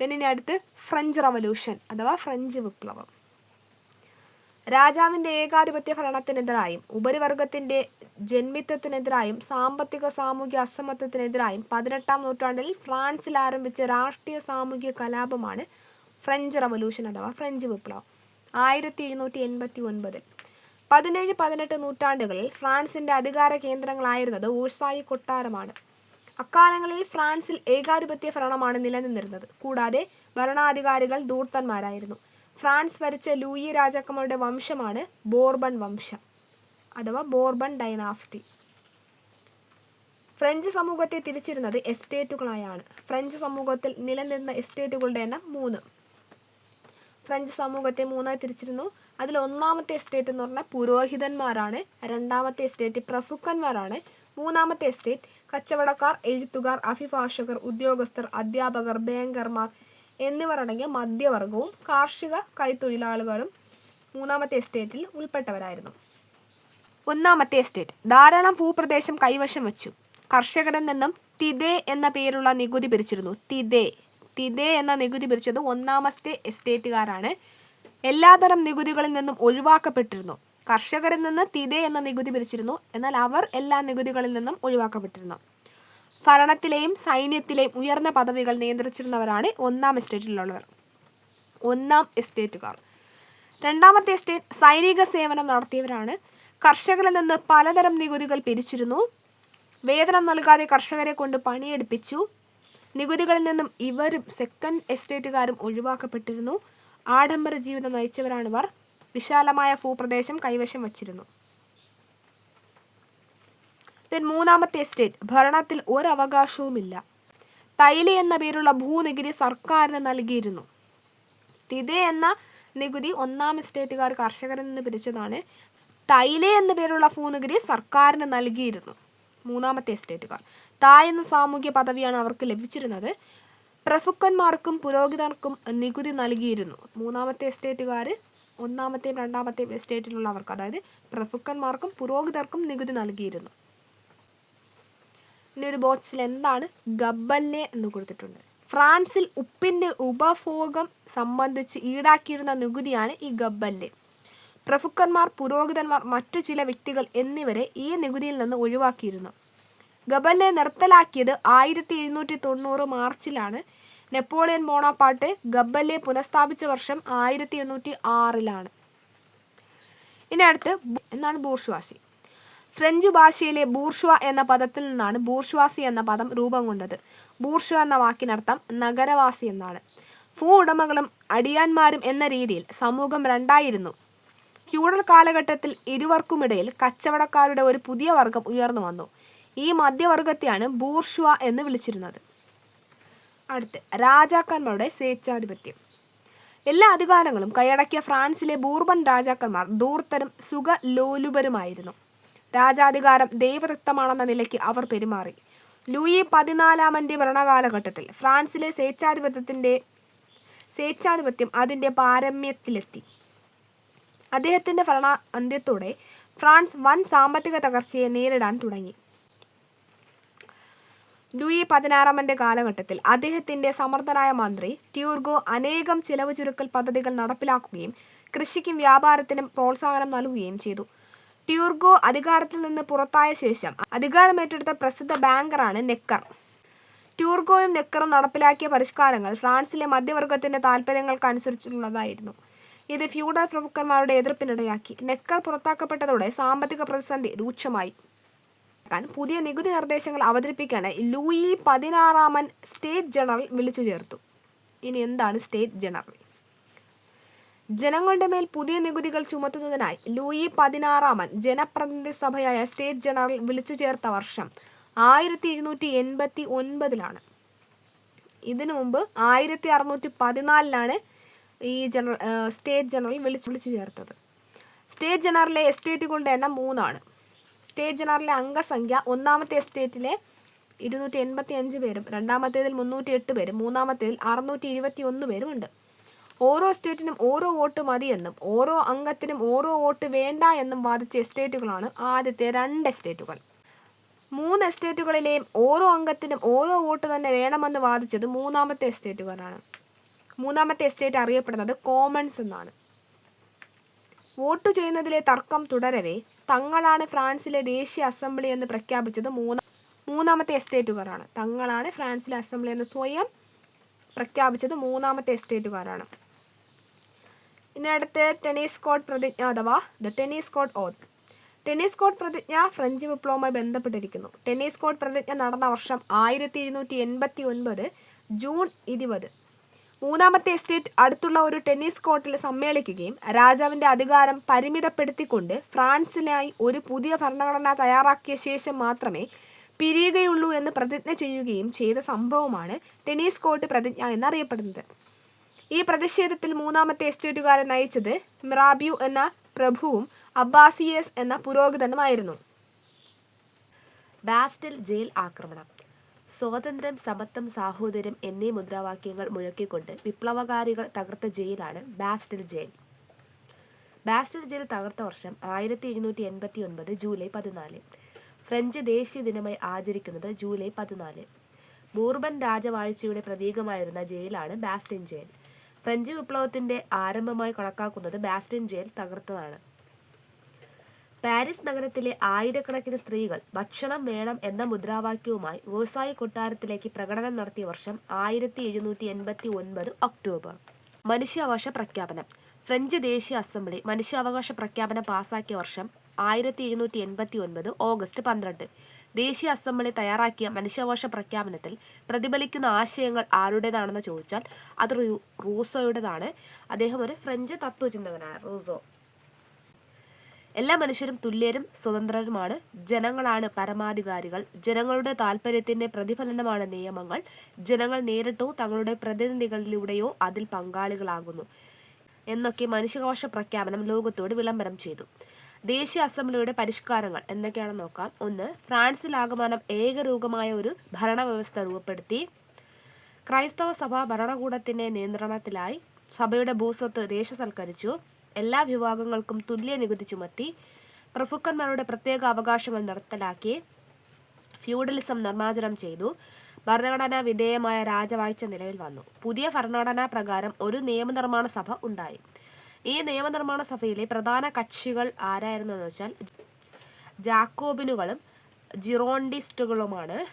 പിന്നെ ഇനി അടുത്ത് ഫ്രഞ്ച് റവല്യൂഷൻ അഥവാ ഫ്രഞ്ച് വിപ്ലവം. രാജാവിന്റെ ഏകാധിപത്യ ഭരണത്തിനെതിരായും ഉപരിവർഗത്തിന്റെ ജന്മിത്വത്തിനെതിരായും സാമ്പത്തിക സാമൂഹ്യ അസമത്വത്തിനെതിരായും പതിനെട്ടാം നൂറ്റാണ്ടിൽ ഫ്രാൻസിൽ ആരംഭിച്ച രാഷ്ട്രീയ സാമൂഹ്യ കലാപമാണ് ഫ്രഞ്ച് റവല്യൂഷൻ അഥവാ ഫ്രഞ്ച് വിപ്ലവം. ആയിരത്തി എഴുന്നൂറ്റി എൺപത്തി ഒൻപതിൽ പതിനേഴ് പതിനെട്ട് നൂറ്റാണ്ടുകളിൽ ഫ്രാൻസിന്റെ അധികാര കേന്ദ്രങ്ങളായിരുന്നത് ഊഴ്സായി കൊട്ടാരമാണ്. അക്കാലങ്ങളിൽ ഫ്രാൻസിൽ ഏകാധിപത്യ ഭരണമാണ് നിലനിന്നിരുന്നത്. കൂടാതെ ഭരണാധികാരികൾ ദൂർത്തന്മാരായിരുന്നു ഫ്രാൻസ് ഭരിച്ച ലൂയി രാജാക്കന്മാരുടെ വംശമാണ് ബോർബൺ വംശം അഥവാ ബോർബൺ ഡൈനാസ്റ്റി. ഫ്രഞ്ച് സമൂഹത്തെ തിരിച്ചിരുന്നത് എസ്റ്റേറ്റുകളായാണ്. ഫ്രഞ്ച് സമൂഹത്തിൽ നിലനിന്ന എസ്റ്റേറ്റുകളുടെ എണ്ണം മൂന്ന്. ഫ്രഞ്ച് സമൂഹത്തെ മൂന്നായി തിരിച്ചിരുന്നു. അതിൽ ഒന്നാമത്തെ എസ്റ്റേറ്റ് എന്ന് പറഞ്ഞാൽ പുരോഹിതന്മാരാണ്. രണ്ടാമത്തെ എസ്റ്റേറ്റ് പ്രഭുക്കന്മാരാണ്. മൂന്നാമത്തെ എസ്റ്റേറ്റ് കച്ചവടക്കാർ എഴുത്തുകാർ അഭിഭാഷകർ ഉദ്യോഗസ്ഥർ അധ്യാപകർ ബാങ്കർമാർ എന്നിവർ അടങ്ങിയ മധ്യവർഗവും കാർഷിക കൈത്തൊഴിലാളികളും മൂന്നാമത്തെ എസ്റ്റേറ്റിൽ ഉൾപ്പെട്ടവരായിരുന്നു. ഒന്നാമത്തെ എസ്റ്റേറ്റ് ധാരാളം ഭൂപ്രദേശം കൈവശം വച്ചു. കർഷകരിൽ നിന്നും തിദേ എന്ന പേരുള്ള നികുതി പിരിച്ചിരുന്നു. തിദേ തിദേ എന്ന നികുതി പിരിച്ചത് ഒന്നാമത്തെ എസ്റ്റേറ്റുകാരാണ്. എല്ലാതരം നികുതികളിൽ നിന്നും ഒഴിവാക്കപ്പെട്ടിരുന്നു. കർഷകരിൽ നിന്ന് തിദേ എന്ന നികുതി പിരിച്ചിരുന്നു. എന്നാൽ അവർ എല്ലാ നികുതികളിൽ നിന്നും ഒഴിവാക്കപ്പെട്ടിരുന്നു. ഭരണത്തിലെയും സൈന്യത്തിലെയും ഉയർന്ന പദവികൾ നിയന്ത്രിച്ചിരുന്നവരാണ് ഒന്നാം എസ്റ്റേറ്റിലുള്ളവർ. ഒന്നാം എസ്റ്റേറ്റുകാർ. രണ്ടാമത്തെ എസ്റ്റേറ്റ് സൈനിക സേവനം നടത്തിയവരാണ്. കർഷകരിൽ നിന്ന് പലതരം നികുതികൾ പിരിച്ചിരുന്നു. വേതനം നൽകാതെ കർഷകരെ കൊണ്ട് പണിയെടുപ്പിച്ചു. നികുതികളിൽ നിന്നും ഇവരും സെക്കൻഡ് എസ്റ്റേറ്റുകാരും ഒഴിവാക്കപ്പെട്ടിരുന്നു. ആഡംബര ജീവിതം നയിച്ചവരാണിവർ. വിശാലമായ ഭൂപ്രദേശം കൈവശം വച്ചിരുന്നു. ദെൻ മൂന്നാമത്തെ എസ്റ്റേറ്റ് ഭരണത്തിൽ ഒരവകാശവുമില്ല. തൈലി എന്ന പേരുള്ള ഭൂനികുതി സർക്കാരിന് നൽകിയിരുന്നു. തിതേ എന്ന നികുതി ഒന്നാം എസ്റ്റേറ്റുകാർ കർഷകരിൽ നിന്ന് പിരിച്ചതാണ്. തൈലെ എന്ന പേരുള്ള ഭൂനികുതി സർക്കാരിന് നൽകിയിരുന്നു. മൂന്നാമത്തെ എസ്റ്റേറ്റുകാർ തായ് എന്ന സാമൂഹ്യ പദവിയാണ് അവർക്ക് ലഭിച്ചിരുന്നത്. പ്രഭുക്കന്മാർക്കും പുരോഹിതർക്കും നികുതി നൽകിയിരുന്നു. മൂന്നാമത്തെ എസ്റ്റേറ്റുകാർ ഒന്നാമത്തെയും രണ്ടാമത്തെയും എസ്റ്റേറ്റിലുള്ളവർക്ക് അതായത് പ്രഭുക്കന്മാർക്കും പുരോഹിതർക്കും നികുതി നൽകിയിരുന്നു. ഇനി ഒരു ബോക്സിൽ എന്താണ് ഗബ്ബല്ലെ എന്ന് കൊടുത്തിട്ടുണ്ട്. ഫ്രാൻസിൽ ഉപ്പിന്റെ ഉപഭോഗം സംബന്ധിച്ച് ഈടാക്കിയിരുന്ന നികുതിയാണ് ഈ ഗബ്ബല്ലെ പ്രഭുക്കന്മാർ പുരോഹിതന്മാർ മറ്റു ചില വ്യക്തികൾ എന്നിവരെ ഈ നികുതിയിൽ നിന്ന് ഒഴിവാക്കിയിരുന്നു. ഗബല്ലെ നിർത്തലാക്കിയത് ആയിരത്തി എഴുന്നൂറ്റി തൊണ്ണൂറ് മാർച്ചിലാണ്. നെപ്പോളിയൻ ബോണാപ്പാട്ട് ഗബ്ബല്ലെ പുനഃസ്ഥാപിച്ച വർഷം ആയിരത്തി എണ്ണൂറ്റി ആറിലാണ് ഇനി അടുത്ത് എന്നാണ് ബൂർഷ്വാസി. ഫ്രഞ്ച് ഭാഷയിലെ ബൂർഷ്വ എന്ന പദത്തിൽ നിന്നാണ് ബൂർഷ്വാസി എന്ന പദം രൂപം കൊണ്ടത്. ബൂർഷ്വ എന്ന വാക്കിനർത്ഥം നഗരവാസി എന്നാണ്. ഭൂ ഉടമകളും അടിയാന്മാരും എന്ന രീതിയിൽ സമൂഹം രണ്ടായിരുന്നു. ഫ്യൂഡൽ കാലഘട്ടത്തിൽ ഇരുവർക്കുമിടയിൽ കച്ചവടക്കാരുടെ ഒരു പുതിയ വർഗം ഉയർന്നു വന്നു. ഈ മധ്യവർഗത്തെയാണ് ബൂർഷ്വ എന്ന് വിളിച്ചിരുന്നത്. അടുത്ത് രാജാക്കന്മാരുടെ സ്വേച്ഛാധിപത്യം. എല്ലാ അധികാരങ്ങളും കൈയടക്കിയ ഫ്രാൻസിലെ ബൂർബൻ രാജാക്കന്മാർ ദൂർത്തരും സുഖലോലുപരുമായിരുന്നു. രാജാധികാരം ദൈവദത്തമാണെന്ന നിലയ്ക്ക് അവർ പെരുമാറി. ലൂയി പതിനാലാമന്റെ ഭരണകാലഘട്ടത്തിൽ ഫ്രാൻസിലെ സ്വേച്ഛാധിപത്യത്തിന്റെ സ്വേച്ഛാധിപത്യം അതിന്റെ പാരമ്യത്തിലെത്തി. അദ്ദേഹത്തിന്റെ ഭരണ അന്ത്യത്തോടെ ഫ്രാൻസ് വൻ സാമ്പത്തിക തകർച്ചയെ നേരിടാൻ തുടങ്ങി. ലൂയി പതിനാറാമന്റെ കാലഘട്ടത്തിൽ അദ്ദേഹത്തിന്റെ സമർത്ഥനായ മന്ത്രി ട്യൂർഗോ അനേകം ചിലവ് ചുരുക്കൽ പദ്ധതികൾ നടപ്പിലാക്കുകയും കൃഷിക്കും വ്യാപാരത്തിനും പ്രോത്സാഹനം നൽകുകയും ചെയ്തു. ട്യൂർഗോ അധികാരത്തിൽ നിന്ന് പുറത്തായ ശേഷം അധികാരമേറ്റെടുത്ത പ്രസിദ്ധ ബാങ്കറാണ് നെക്കർ. ട്യൂർഗോയും നെക്കറും നടപ്പിലാക്കിയ പരിഷ്കാരങ്ങൾ ഫ്രാൻസിലെ മധ്യവർഗത്തിന്റെ താൽപ്പര്യങ്ങൾക്കനുസരിച്ചുള്ളതായിരുന്നു ഇത് ഫ്യൂഡൽ പ്രഭുക്കന്മാരുടെ എതിർപ്പിനിടയാക്കി. നെക്കർ പുറത്താക്കപ്പെട്ടതോടെ സാമ്പത്തിക പ്രതിസന്ധി രൂക്ഷമായി. ക്കാൻ പുതിയ നികുതി നിർദ്ദേശങ്ങൾ അവതരിപ്പിക്കാൻ ലൂയി പതിനാറാമൻ സ്റ്റേറ്റ് ജനറൽ വിളിച്ചു ചേർത്തു. ഇനി എന്താണ് സ്റ്റേറ്റ് ജനറൽ? ജനങ്ങളുടെ മേൽ പുതിയ നികുതികൾ ചുമത്തുന്നതിനായി ലൂയി പതിനാറാമൻ ജനപ്രതിനിധി സഭയായ സ്റ്റേറ്റ് ജനറൽ വിളിച്ചു ചേർത്ത വർഷം ആയിരത്തി എഴുന്നൂറ്റി എൺപത്തി ഒൻപതിലാണ് ഇതിനു മുമ്പ് ആയിരത്തി അറുന്നൂറ്റി പതിനാലിലാണ് ഈ ജനറൽ സ്റ്റേറ്റ് ജനറൽ വിളിച്ചു വിളിച്ചു ചേർത്തത്. സ്റ്റേറ്റ് ജനറലിലെ എസ്റ്റേറ്റുകളുടെ എണ്ണം മൂന്നാണ്. സ്റ്റേറ്റ് ജനറലിലെ അംഗസംഖ്യ ഒന്നാമത്തെ എസ്റ്റേറ്റിലെ ഇരുന്നൂറ്റി എൺപത്തി അഞ്ച് പേരും രണ്ടാമത്തേതിൽ മുന്നൂറ്റി എട്ട് പേരും മൂന്നാമത്തേതിൽ അറുന്നൂറ്റി ഇരുപത്തി ഒന്ന് പേരും ഉണ്ട്. ഓരോ സ്റ്റേറ്റിനും ഓരോ വോട്ട് മതിയെന്നും ഓരോ അംഗത്തിനും ഓരോ വോട്ട് വേണ്ട എന്നും വാദിച്ച എസ്റ്റേറ്റുകളാണ് ആദ്യത്തെ രണ്ട് എസ്റ്റേറ്റുകൾ. മൂന്ന് എസ്റ്റേറ്റുകളിലെയും ഓരോ അംഗത്തിനും ഓരോ വോട്ട് തന്നെ വേണമെന്ന് വാദിച്ചത് മൂന്നാമത്തെ എസ്റ്റേറ്റുകാരാണ്. മൂന്നാമത്തെ എസ്റ്റേറ്റ് അറിയപ്പെടുന്നത് കോമൺസ് എന്നാണ്. വോട്ട് ചെയ്യുന്നതിലെ തർക്കം തുടരവേ തങ്ങളാണ് ഫ്രാൻസിലെ ദേശീയ അസംബ്ലി എന്ന് പ്രഖ്യാപിച്ചത് മൂന്നാം മൂന്നാമത്തെ എസ്റ്റേറ്റുകാരാണ്. തങ്ങളാണ് ഫ്രാൻസിലെ അസംബ്ലി എന്ന് സ്വയം പ്രഖ്യാപിച്ചത് മൂന്നാമത്തെ എസ്റ്റേറ്റുകാരാണ്. ഇനി അടുത്ത് ടെന്നീസ് കോട്ട് പ്രതിജ്ഞ അഥവാ the tennis court oath tennis court പ്രതിജ്ഞ ഫ്രഞ്ച് വിപ്ലവവുമായി ബന്ധപ്പെട്ടിരിക്കുന്നു. ടെന്നീസ് കോട്ട് പ്രതിജ്ഞ നടന്ന വർഷം ആയിരത്തി എഴുന്നൂറ്റി എൺപത്തി ഒൻപത് ജൂൺ ഇരുപത്. മൂന്നാമത്തെ എസ്റ്റേറ്റ് അടുത്തുള്ള ഒരു ടെന്നീസ് കോർട്ടിൽ സമ്മേളിക്കുകയും രാജാവിന്റെ അധികാരം പരിമിതപ്പെടുത്തിക്കൊണ്ട് ഫ്രാൻസിനായി ഒരു പുതിയ ഭരണഘടന തയ്യാറാക്കിയ ശേഷം മാത്രമേ പിരിയുകയുള്ളൂ എന്ന് പ്രതിജ്ഞ ചെയ്യുകയും ചെയ്ത സംഭവമാണ് ടെന്നീസ് കോർട്ട് പ്രതിജ്ഞ എന്നറിയപ്പെടുന്നത്. ഈ പ്രതിഷേധത്തിൽ മൂന്നാമത്തെ എസ്റ്റേറ്റുകാരെ നയിച്ചത് മിറാബ്യു എന്ന പ്രഭുവും അബ്ബാസിയസ് എന്ന പുരോഹിതനുമായിരുന്നു. ബാസ്റ്റിൽ ജയിൽ ആക്രമണം. സ്വാതന്ത്ര്യം സമത്വം സാഹോദര്യം എന്നീ മുദ്രാവാക്യങ്ങൾ മുഴക്കിക്കൊണ്ട് വിപ്ലവകാരികൾ തകർത്ത ജയിലാണ് ബാസ്റ്റിൽ ജയിൽ. ബാസ്റ്റിൽ ജയിൽ തകർത്ത വർഷം ആയിരത്തി എഴുന്നൂറ്റി എൺപത്തി ഒൻപത് ജൂലൈ പതിനാല്. ഫ്രഞ്ച് ദേശീയ ദിനമായി ആചരിക്കുന്നത് ജൂലൈ പതിനാല്. ബോർബൻ രാജവാഴ്ചയുടെ പ്രതീകമായിരുന്ന ജയിലാണ് ബാസ്റ്റിൻ ജയിൽ. ഫ്രഞ്ച് വിപ്ലവത്തിന്റെ ആരംഭമായി കണക്കാക്കുന്നത് ബാസ്റ്റിൻ ജയിൽ തകർത്തതാണ്. പാരീസ് നഗരത്തിലെ ആയിരക്കണക്കിന് സ്ത്രീകൾ ഭക്ഷണം വേണം എന്ന മുദ്രാവാക്യവുമായി വേഴ്സായി കൊട്ടാരത്തിലേക്ക് പ്രകടനം നടത്തിയ വർഷം ആയിരത്തി എഴുന്നൂറ്റി എൺപത്തി ഒൻപത് ഒക്ടോബർ. മനുഷ്യാവകാശ പ്രഖ്യാപനം. ഫ്രഞ്ച് ദേശീയ അസംബ്ലി മനുഷ്യാവകാശ പ്രഖ്യാപനം പാസാക്കിയ വർഷം ആയിരത്തി എഴുന്നൂറ്റി എൺപത്തി ഒൻപത് ഓഗസ്റ്റ് പന്ത്രണ്ട്. ദേശീയ അസംബ്ലി തയ്യാറാക്കിയ മനുഷ്യാവകാശ പ്രഖ്യാപനത്തിൽ പ്രതിഫലിക്കുന്ന ആശയങ്ങൾ ആരുടേതാണെന്ന് ചോദിച്ചാൽ അത് റൂസോയുടേതാണ്. അദ്ദേഹം ഒരു ഫ്രഞ്ച് തത്വചിന്തകനാണ് റൂസോ. എല്ലാ മനുഷ്യരും തുല്യരും സ്വതന്ത്രരുമാണ്. ജനങ്ങളാണ് പരമാധികാരികൾ. ജനങ്ങളുടെ താല്പര്യത്തിന്റെ പ്രതിഫലനമാണ് നിയമങ്ങൾ. ജനങ്ങൾ നേരിട്ടോ തങ്ങളുടെ പ്രതിനിധികളിലൂടെയോ അതിൽ പങ്കാളികളാകുന്നു എന്നൊക്കെ മനുഷ്യാവകാശ പ്രഖ്യാപനം ലോകത്തോട് വിളംബരം ചെയ്തു. ദേശീയ അസംബ്ലിയുടെ പരിഷ്കാരങ്ങൾ എന്തൊക്കെയാണെന്ന് നോക്കാം. ഒന്ന് ഫ്രാൻസിൽ ആഗമനം ഏകരൂപമായ ഒരു ഭരണവ്യവസ്ഥ രൂപപ്പെടുത്തി. ക്രൈസ്തവ സഭ ഭരണകൂടത്തിന്റെ നിയന്ത്രണത്തിലായി. സഭയുടെ ഭൂസ്വത്ത് ദേശസൽക്കരിച്ചു. എല്ലാ വിഭാഗങ്ങൾക്കും തുല്യ നികുതി ചുമത്തി പ്രഭുക്കന്മാരുടെ പ്രത്യേക അവകാശങ്ങൾ നിർത്തലാക്കി ഫ്യൂഡലിസം നിർമ്മാർജനം ചെയ്തു. ഭരണഘടനാ വിധേയമായ രാജവാഴ്ച നിലവിൽ വന്നു. പുതിയ ഭരണഘടനാ പ്രകാരം ഒരു നിയമനിർമ്മാണ സഭ ഉണ്ടായി. ഈ നിയമനിർമ്മാണ സഭയിലെ പ്രധാന കക്ഷികൾ ആരായിരുന്നു എന്ന് വെച്ചാൽ ജാക്കോബിനുകളും ജിറോണ്ടിസ്റ്റുകളുമാണ്.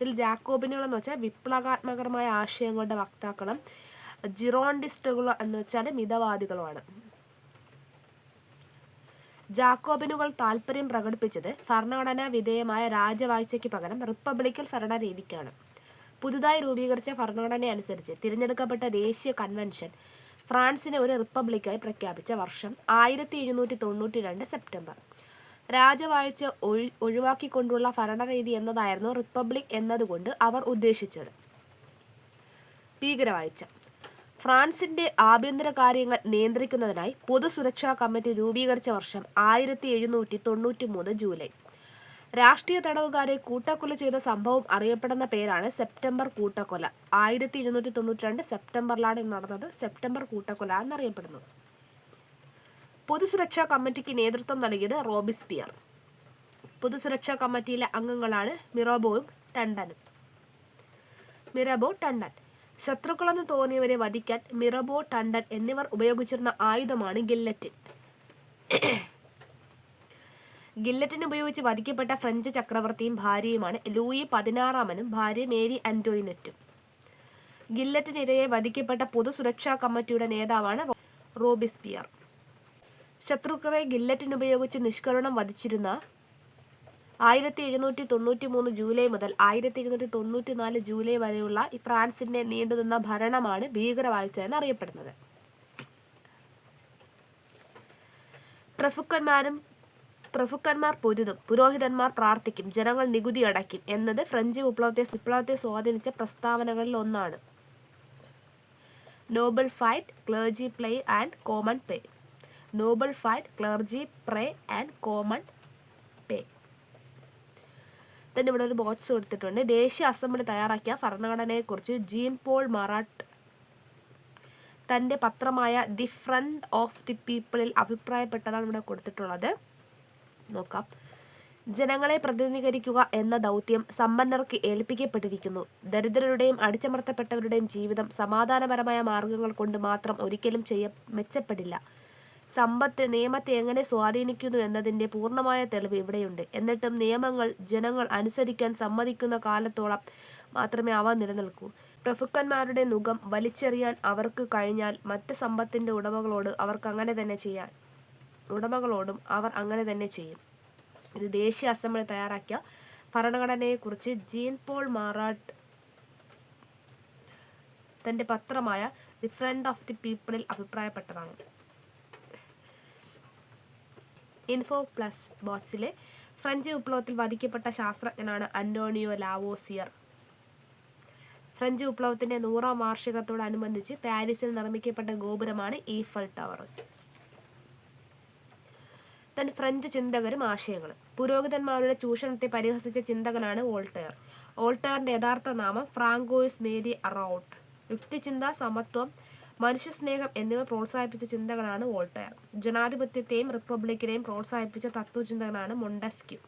ഇതിൽ ജാക്കോബിനുകൾ എന്ന് വെച്ചാൽ വിപ്ലവാത്മകമായ ആശയങ്ങളുടെ വക്താക്കളും ജിറോണ്ടിസ്റ്റുകൾ എന്ന് വെച്ചാൽ മിതവാദികളുമാണ്. ജാക്കോബിനുകൾ താല്പര്യം പ്രകടിപ്പിച്ചത് ഭരണഘടനാ വിധേയമായ രാജവാഴ്ചയ്ക്ക് പകരം റിപ്പബ്ലിക്കൽ ഭരണരീതിക്കാണ്. പുതുതായി രൂപീകരിച്ച ഭരണഘടന അനുസരിച്ച് തിരഞ്ഞെടുക്കപ്പെട്ട ദേശീയ കൺവെൻഷൻ ഫ്രാൻസിനെ ഒരു റിപ്പബ്ലിക്കായി പ്രഖ്യാപിച്ച വർഷം ആയിരത്തി എഴുന്നൂറ്റി തൊണ്ണൂറ്റി രണ്ട് സെപ്റ്റംബർ. രാജവാഴ്ച ഒഴി ഒഴിവാക്കിക്കൊണ്ടുള്ള ഭരണരീതി എന്നതായിരുന്നു റിപ്പബ്ലിക് എന്നതുകൊണ്ട് അവർ ഉദ്ദേശിച്ചത്. ഭീകരവാഴ്ച. ഫ്രാൻസിന്റെ ആഭ്യന്തര കാര്യങ്ങൾ നിയന്ത്രിക്കുന്നതിനായി പൊതു സുരക്ഷാ കമ്മിറ്റി രൂപീകരിച്ച വർഷം ആയിരത്തി എഴുന്നൂറ്റി തൊണ്ണൂറ്റി മൂന്ന് ജൂലൈ. രാഷ്ട്രീയ തടവുകാരെ കൂട്ടക്കൊല ചെയ്ത സംഭവം അറിയപ്പെടുന്ന പേരാണ് സെപ്റ്റംബർ കൂട്ടക്കൊല. ആയിരത്തി എഴുന്നൂറ്റി തൊണ്ണൂറ്റി രണ്ട് സെപ്റ്റംബറിലാണ് ഇത് നടന്നത് സെപ്റ്റംബർ കൂട്ടക്കൊല എന്നറിയപ്പെടുന്നു. പൊതുസുരക്ഷാ കമ്മിറ്റിക്ക് നേതൃത്വം നൽകിയത് റോബിസ്പിയർ പൊതുസുരക്ഷാ കമ്മിറ്റിയിലെ അംഗങ്ങളാണ് മിറോബോയും ടണ്ടനും. മിറബോ ടണ്ടൻ. ശത്രുക്കളെന്ന് തോന്നിയവരെ വധിക്കാൻ മിറബോ ടണ്ടൻ എന്നിവർ ഉപയോഗിച്ചിരുന്ന ആയുധമാണ് ഗില്ലറ്റിൻ ഗില്ലറ്റിൻ ഉപയോഗിച്ച് വധിക്കപ്പെട്ട ഫ്രഞ്ച് ചക്രവർത്തിയും ഭാര്യയുമാണ് ലൂയി പതിനാറാമനും ഭാര്യ മേരി ആന്റോയിനറ്റും. ഗില്ലറ്റിനിരയെ വധിക്കപ്പെട്ട പൊതു സുരക്ഷാ കമ്മിറ്റിയുടെ നേതാവാണ് റോബിസ്പിയർ. ശത്രുക്കളെ ഗില്ലറ്റിൻ ഉപയോഗിച്ച് നിഷ്കരുണം വധിച്ചിരുന്ന ആയിരത്തി എഴുന്നൂറ്റി തൊണ്ണൂറ്റി മൂന്ന് ജൂലൈ മുതൽ ആയിരത്തി എഴുന്നൂറ്റി തൊണ്ണൂറ്റി നാല് ജൂലൈ വരെയുള്ള ഈ ഫ്രാൻസിന്റെ നീണ്ടുനിന്ന ഭരണമാണ് ഭീകരവാഴ്ച എന്നറിയപ്പെടുന്നത് പ്രഭുക്കന്മാരും പ്രഭുക്കന്മാർ പൊരുതും പുരോഹിതന്മാർ പ്രാർത്ഥിക്കും ജനങ്ങൾ നികുതി അടയ്ക്കും എന്നത് ഫ്രഞ്ച് വിപ്ലവത്തെ വിപ്ലവത്തെ സ്വാധീനിച്ച പ്രസ്താവനകളിൽ ഒന്നാണ്. Noble fight clergy play and common pay noble fight clergy pray and common തന്നെ ഇവിടെ ഒരു ബോക്സ് കൊടുത്തിട്ടുണ്ട്. ദേശീയ അസംബ്ലി തയ്യാറാക്കിയ ഭരണഘടനയെക്കുറിച്ച് ജീൻ പോൾ മറാട്ട് തന്റെ പത്രമായ ദി ഫ്രണ്ട് ഓഫ് ദി പീപ്പിളിൽ അഭിപ്രായപ്പെട്ടതാണ് ഇവിടെ കൊടുത്തിട്ടുള്ളത്. നോക്കാം. ജനങ്ങളെ പ്രതിനിധീകരിക്കുക എന്ന ദൗത്യം സമ്പന്നർക്ക് ഏൽപ്പിക്കപ്പെട്ടിരിക്കുന്നു. ദരിദ്രരുടെയും അടിച്ചമർത്തപ്പെട്ടവരുടെയും ജീവിതം സമാധാനപരമായ മാർഗങ്ങൾ കൊണ്ട് മാത്രം ഒരിക്കലും ചെയ്യ മെച്ചപ്പെടില്ല. സമ്പത്ത് നിയമത്തെ എങ്ങനെ സ്വാധീനിക്കുന്നു എന്നതിന്റെ പൂർണമായ തെളിവ് ഇവിടെയുണ്ട്. എന്നിട്ടും നിയമങ്ങൾ ജനങ്ങൾ അനുസരിക്കാൻ സമ്മതിക്കുന്ന കാലത്തോളം മാത്രമേ അവ നിലനിൽക്കൂ. പ്രഭുക്കന്മാരുടെ മുഖം വലിച്ചെറിയാൻ അവർക്ക് കഴിഞ്ഞാൽ മറ്റ് സമ്പത്തിന്റെ ഉടമകളോട് അവർക്ക് അങ്ങനെ തന്നെ ചെയ്യാൻ ഉടമകളോടും അവർ അങ്ങനെ തന്നെ ചെയ്യും. ഇത് ദേശീയ അസംബ്ലി തയ്യാറാക്കിയ ഭരണഘടനയെക്കുറിച്ച് ജീൻ പോൾ മാറാട്ട് തന്റെ പത്രമായ ദി ഫ്രണ്ട് ഓഫ് ദി പീപ്പിളിൽ അഭിപ്രായപ്പെട്ടതാണ്. ഇൻഫോ പ്ലസ് ബോക്സിലെ ഫ്രഞ്ച് വിപ്ലവത്തിൽ വധിക്കപ്പെട്ട ശാസ്ത്രജ്ഞനാണ് അന്റോണിയോ ലാവോസിയർ. ഫ്രഞ്ച് വിപ്ലവത്തിന്റെ നൂറാം വാർഷികത്തോടനുബന്ധിച്ച് പാരീസിൽ നിർമ്മിക്കപ്പെട്ട ഗോപുരമാണ് ഈഫൽ ടവർ തൻ ഫ്രഞ്ച് ചിന്തകരും ആശയങ്ങളും. പുരോഹിതന്മാരുടെ ചൂഷണത്തെ പരിഹസിച്ച ചിന്തകനാണ് വോൾട്ടയർ. വോൾട്ടയറിന്റെ യഥാർത്ഥ നാമം ഫ്രാങ്കോയിസ് മേരി അറൌട്ട്. യുക്തിചിന്ത സമത്വം മനുഷ്യസ്നേഹം എന്നിവ പ്രോത്സാഹിപ്പിച്ച ചിന്തകനാണ് വോൾട്ടയർ. ജനാധിപത്യത്തെയും റിപ്പബ്ലിക്കിനെയും പ്രോത്സാഹിപ്പിച്ച തത്വചിന്തകനാണ് മൊണ്ടസ്ക്യൂ.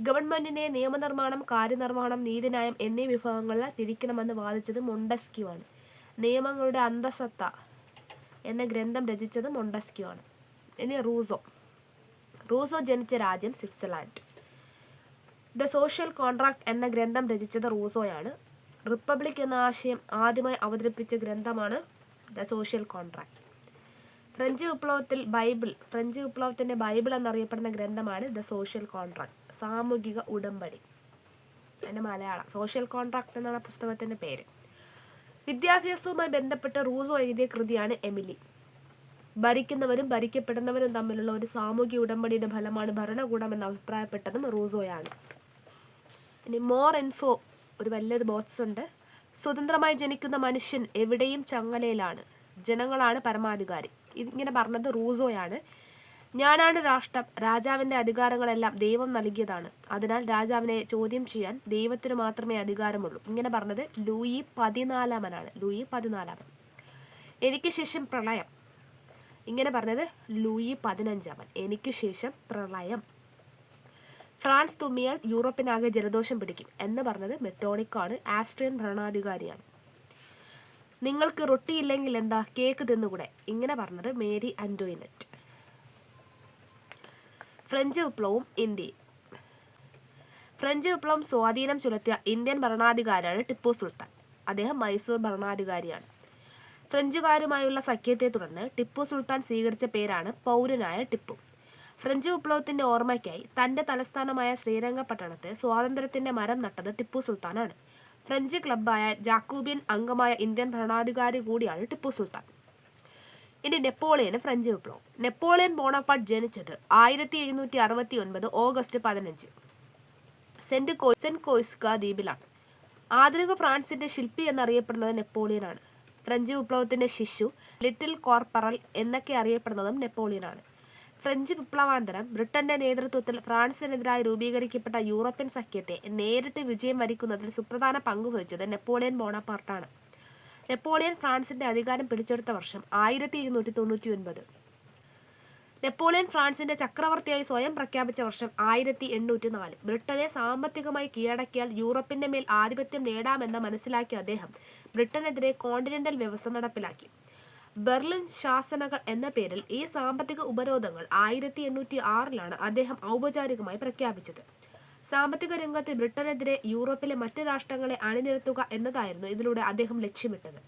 ഗവൺമെന്റിനെ നിയമനിർമ്മാണം കാര്യനിർവഹണം നീതിന്യായം എന്നീ വിഭാഗങ്ങളിൽ തിരിക്കണമെന്ന് വാദിച്ചത് മൊണ്ടസ്ക്യൂ ആണ്. നിയമങ്ങളുടെ അന്തസത്ത എന്ന ഗ്രന്ഥം രചിച്ചത് മൊണ്ടസ്ക്യൂ ആണ്. ഇനി റൂസോ. റൂസോ ജനിച്ച രാജ്യം സ്വിറ്റ്സർലാൻഡ്. ദ സോഷ്യൽ കോൺട്രാക്ട് എന്ന ഗ്രന്ഥം രചിച്ചത് റൂസോയാണ്. റിപ്പബ്ലിക് എന്ന ആശയം ആദ്യമായി അവതരിപ്പിച്ച ഗ്രന്ഥമാണ് ദ സോഷ്യൽ കോൺട്രാക്ട്. ഫ്രഞ്ച് വിപ്ലവത്തിൽ ബൈബിൾ ഫ്രഞ്ച് വിപ്ലവത്തിന്റെ ബൈബിൾ എന്നറിയപ്പെടുന്ന ഗ്രന്ഥമാണ് ദ സോഷ്യൽ കോൺട്രാക്ട് സാമൂഹിക ഉടമ്പടി. അതിന്റെ മലയാളം സോഷ്യൽ കോൺട്രാക്ട് എന്നാണ് പുസ്തകത്തിന്റെ പേര്. വിദ്യാഭ്യാസവുമായി ബന്ധപ്പെട്ട റൂസോ എഴുതിയ കൃതിയാണ് എമിലി. ഭരിക്കുന്നവരും ഭരിക്കപ്പെടുന്നവരും തമ്മിലുള്ള ഒരു സാമൂഹിക ഉടമ്പടിയുടെ ഫലമാണ് ഭരണകൂടം എന്ന് അഭിപ്രായപ്പെട്ടതും റൂസോയാണ്. ഇനി മോർ ഇൻഫോ ഒരു വലിയൊരു ബോക്സ് ഉണ്ട് സ്വതന്ത്രമായി ജനിക്കുന്ന മനുഷ്യൻ എവിടെയും ചങ്ങലയിലാണ്. ജനങ്ങളാണ് പരമാധികാരി. ഇങ്ങനെ പറഞ്ഞത് റൂസോയാണ്. ഞാനാണ് രാഷ്ട്രം. രാജാവിന്റെ അധികാരങ്ങളെല്ലാം ദൈവം നൽകിയതാണ്. അതിനാൽ രാജാവിനെ ചോദ്യം ചെയ്യാൻ ദൈവത്തിന് മാത്രമേ അധികാരമുള്ളൂ. ഇങ്ങനെ പറഞ്ഞത് ലൂയി പതിനാലാമനാണ്. ലൂയി പതിനാലാമൻ. എനിക്ക് ശേഷം പ്രളയം. ഇങ്ങനെ പറഞ്ഞത് ലൂയി പതിനഞ്ചാമൻ. എനിക്ക് ശേഷം പ്രളയം. ഫ്രാൻസ് തുമ്മിയാൽ യൂറോപ്പിനാകെ ജലദോഷം പിടിക്കും എന്ന് പറഞ്ഞത് മെറ്റോണിക്കാണ് ആസ്ട്രിയൻ ഭരണാധികാരിയാണ്. നിങ്ങൾക്ക് റൊട്ടി ഇല്ലെങ്കിൽ എന്താ? കേക്ക് തിന്നുകൂടെ? ഇങ്ങനെ പറഞ്ഞത് മേരി ആന്റോയിനറ്റ്. ഫ്രഞ്ച് വിപ്ലവവും ഇന്ത്യയും ഫ്രഞ്ച് വിപ്ലവം സ്വാധീനം ചെലുത്തിയ ഇന്ത്യൻ ഭരണാധികാരിയാണ് ടിപ്പു സുൽത്താൻ. അദ്ദേഹം മൈസൂർ ഭരണാധികാരിയാണ്. ഫ്രഞ്ചുകാരുമായുള്ള സഖ്യത്തെ തുടർന്ന് ടിപ്പു സുൽത്താൻ സ്വീകരിച്ച പേരാണ് പൗരനായ ടിപ്പു. ഫ്രഞ്ച് വിപ്ലവത്തിന്റെ ഓർമ്മയ്ക്കായി തന്റെ തലസ്ഥാനമായ ശ്രീരംഗപട്ടണത്ത് സ്വാതന്ത്ര്യത്തിന്റെ മരം നട്ടത് ടിപ്പു സുൽത്താനാണ്. ഫ്രഞ്ച് ക്ലബ്ബായ ജാക്കൂബിയൻ അംഗമായ ഇന്ത്യൻ ഭരണാധികാരി കൂടിയാണ് ടിപ്പു സുൽത്താൻ. ഇനി നെപ്പോളിയന് ഫ്രഞ്ച് വിപ്ലവം. നെപ്പോളിയൻ ബോണപ്പാട്ട് ജനിച്ചത് ആയിരത്തി എഴുന്നൂറ്റി അറുപത്തി ഒൻപത് ഓഗസ്റ്റ് പതിനഞ്ച്. സെന്റ് കോ സെന്റ് കോയ്സ്ക ദ്വീപിലാണ്. ആധുനിക ഫ്രാൻസിന്റെ ശില്പി എന്നറിയപ്പെടുന്നത് നെപ്പോളിയനാണ്. ഫ്രഞ്ച് വിപ്ലവത്തിന്റെ ശിശു ലിറ്റിൽ കോർപ്പറൽ എന്നൊക്കെ അറിയപ്പെടുന്നതും നെപ്പോളിയനാണ്. ഫ്രഞ്ച് വിപ്ലവാന്തരം ബ്രിട്ടന്റെ നേതൃത്വത്തിൽ ഫ്രാൻസിനെതിരായി രൂപീകരിക്കപ്പെട്ട യൂറോപ്യൻ സഖ്യത്തെ നേരിട്ട് വിജയം വരിക്കുന്നതിൽ സുപ്രധാന പങ്കുവഹിച്ചത് നെപ്പോളിയൻ ബോണപ്പാർട്ടാണ്. നെപ്പോളിയൻ ഫ്രാൻസിന്റെ അധികാരം പിടിച്ചെടുത്ത വർഷം ആയിരത്തി ഇരുന്നൂറ്റി തൊണ്ണൂറ്റി ഒൻപത് നെപ്പോളിയൻ ഫ്രാൻസിന്റെ ചക്രവർത്തിയായി സ്വയം പ്രഖ്യാപിച്ച വർഷം ആയിരത്തി എണ്ണൂറ്റി നാല് ബ്രിട്ടനെ സാമ്പത്തികമായി കീഴടക്കിയാൽ യൂറോപ്പിന്റെ മേൽ ആധിപത്യം നേടാമെന്ന് മനസ്സിലാക്കിയ അദ്ദേഹം ബ്രിട്ടനെതിരെ കോണ്ടിനെന്റൽ വ്യവസ്ഥ നടപ്പിലാക്കി. ബെർലിൻ ശാസനകൾ എന്ന പേരിൽ ഈ സാമ്പത്തിക ഉപരോധങ്ങൾ ആയിരത്തി എണ്ണൂറ്റി ആറിലാണ് അദ്ദേഹം ഔപചാരികമായി പ്രഖ്യാപിച്ചത്. സാമ്പത്തിക രംഗത്ത് ബ്രിട്ടനെതിരെ യൂറോപ്പിലെ മറ്റ് രാഷ്ട്രങ്ങളെ അണിനിരത്തുക എന്നതായിരുന്നു ഇതിലൂടെ അദ്ദേഹം ലക്ഷ്യമിട്ടത്.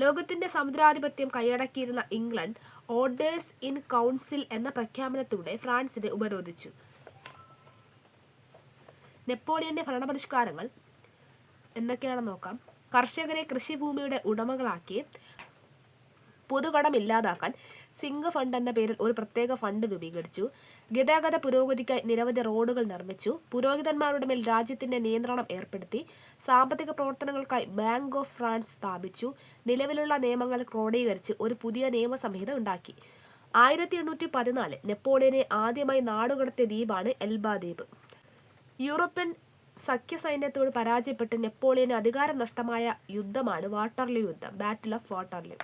ലോകത്തിന്റെ സമുദ്രാധിപത്യം കൈയടക്കിയിരുന്ന ഇംഗ്ലണ്ട് ഓർഡേഴ്സ് ഇൻ കൗൺസിൽ എന്ന പ്രഖ്യാപനത്തിലൂടെ ഫ്രാൻസിനെ ഉപരോധിച്ചു. നെപ്പോളിയന്റെ ഭരണപരിഷ്കാരങ്ങൾ എന്തൊക്കെയാണെന്ന് നോക്കാം. കർഷകരെ കൃഷിഭൂമിയുടെ ഉടമകളാക്കി പൊതുകടം ഇല്ലാതാക്കാൻ സിംഗ് ഫണ്ട് എന്ന പേരിൽ ഒരു പ്രത്യേക ഫണ്ട് രൂപീകരിച്ചു. ഗതാഗത പുരോഗതിക്കായി നിരവധി റോഡുകൾ നിർമ്മിച്ചു. പുരോഹിതന്മാരുടെ മേൽ രാജ്യത്തിന്റെ നിയന്ത്രണം ഏർപ്പെടുത്തി. സാമ്പത്തിക പ്രവർത്തനങ്ങൾക്കായി ബാങ്ക് ഓഫ് ഫ്രാൻസ് സ്ഥാപിച്ചു. നിലവിലുള്ള നിയമങ്ങൾ ക്രോഡീകരിച്ച് ഒരു പുതിയ നിയമസംഹിത ഉണ്ടാക്കി. ആയിരത്തി എണ്ണൂറ്റി പതിനാല് നെപ്പോളിയനെ ആദ്യമായി നാടുകടത്തിയ ദ്വീപാണ് എൽബ ദ്വീപ് യൂറോപ്യൻ സഖ്യസൈന്യത്തോട് പരാജയപ്പെട്ട് നെപ്പോളിയന് അധികാരം നഷ്ടമായ യുദ്ധമാണ് വാട്ടർലി യുദ്ധം ബാറ്റിൽ ഓഫ് വാട്ടർലൂ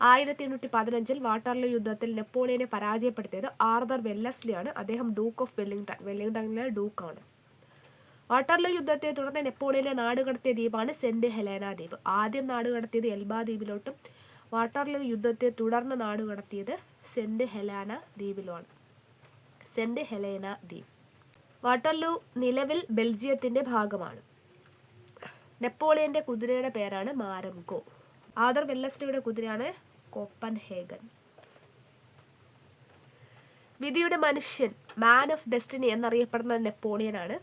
ആയിരത്തി എണ്ണൂറ്റി പതിനഞ്ചിൽ വാട്ടർലൂ യുദ്ധത്തിൽ നെപ്പോളിയനെ പരാജയപ്പെടുത്തിയത് ആർദർ വെല്ലസ്ലിയാണ്. അദ്ദേഹം ഡൂക്ക് ഓഫ് വെല്ലിംഗ്ടൺ വെല്ലിംഗ്ടണിലെ ഡൂക്കാണ്. വാട്ടർലൂ യുദ്ധത്തെ തുടർന്ന് നെപ്പോളിയനെ നാടുകടത്തിയ ദ്വീപാണ് സെന്റ് ഹെലേന ദ്വീപ്. ആദ്യം നാടുകടത്തിയത് എൽബ ദ്വീപിലോട്ടും വാട്ടർലൂ യുദ്ധത്തെ തുടർന്ന് നാടുകടത്തിയത് സെന്റ് ഹെലാന ദ്വീപിലുമാണ്. സെന്റ് ഹെലേന ദ്വീപ്. വാട്ടർലൂ നിലവിൽ ബെൽജിയത്തിന്റെ ഭാഗമാണ്. നെപ്പോളിയന്റെ കുതിരയുടെ പേരാണ് മാരംകോ ആദർ വെല്ലസ്ലിയുടെ കുതിരയാണ് കോപ്പൻഹേഗൻ. വിധിയുടെ മനുഷ്യൻ മാൻ ഓഫ് ഡെസ്റ്റിനി എന്നറിയപ്പെടുന്ന നെപ്പോളിയനാണ്.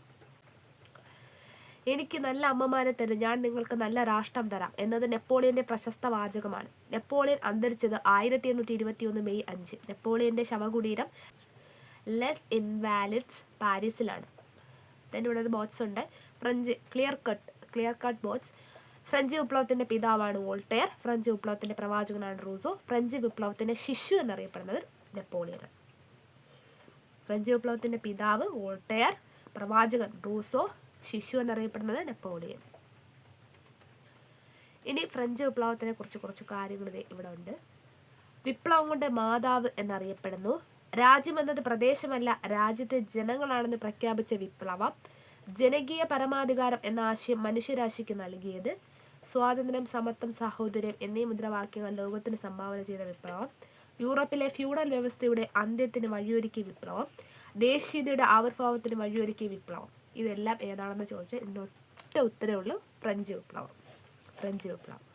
എനിക്ക് നല്ല അമ്മമാരെ തരും ഞാൻ നിങ്ങൾക്ക് നല്ല രാഷ്ട്രം തരാം എന്നത് നെപ്പോളിയന്റെ പ്രശസ്ത വാചകമാണ്. നെപ്പോളിയൻ അന്തരിച്ചത് ആയിരത്തി എണ്ണൂറ്റി ഇരുപത്തി ഒന്ന് മെയ് അഞ്ച്. നെപ്പോളിയന്റെ ശവകുടീരം ലെസ് ഇൻവാലിഡ്സ് പാരീസിലാണ് then ഇവിടെ ഒരു ബോട്ട്സ് ഉണ്ട്. French clear cut clear cut boats French വിപ്ലവത്തിന്റെ പിതാവാണ് വോൾട്ടെയർ ഫ്രഞ്ച് വിപ്ലവത്തിന്റെ പ്രവാചകനാണ് റൂസോ ഫ്രഞ്ച് വിപ്ലവത്തിന്റെ ശിശു എന്നറിയപ്പെടുന്നത് നെപ്പോളിയനാണ് ഫ്രഞ്ച് വിപ്ലവത്തിന്റെ പിതാവ് വോൾട്ടെയർ പ്രവാചകൻ റൂസോ ശിശു എന്നറിയപ്പെടുന്നത് നെപ്പോളിയൻ. ഇനി ഫ്രഞ്ച് വിപ്ലവത്തിനെ കുറിച്ച് കുറച്ച് കാര്യങ്ങൾ ഇവിടെ ഉണ്ട്. വിപ്ലവം കൊണ്ട് മാതാവ് എന്നറിയപ്പെടുന്നു. രാജ്യം എന്നത് പ്രദേശമല്ല രാജ്യത്തെ ജനങ്ങളാണെന്ന് പ്രഖ്യാപിച്ച വിപ്ലവം. ജനകീയ പരമാധികാരം എന്ന ആശയം മനുഷ്യരാശിക്ക് നൽകിയത് സ്വാതന്ത്ര്യം സമത്വം സഹോദര്യം എന്നീ മുദ്രാവാക്യങ്ങൾ ലോകത്തിന് സംഭാവന ചെയ്ത വിപ്ലവം. യൂറോപ്പിലെ ഫ്യൂഡൽ വ്യവസ്ഥയുടെ അന്ത്യത്തിന് വഴിയൊരുക്കിയ വിപ്ലവം. ദേശീയതയുടെ ആവിർഭാവത്തിന് വഴിയൊരുക്കിയ വിപ്ലവം. ഇതെല്ലാം ഏതാണെന്ന് ചോദിച്ചാൽ ഇതിന്റെ ഒറ്റ ഉത്തരവുള്ളൂ ഫ്രഞ്ച് വിപ്ലവം. ഫ്രഞ്ച് വിപ്ലവം.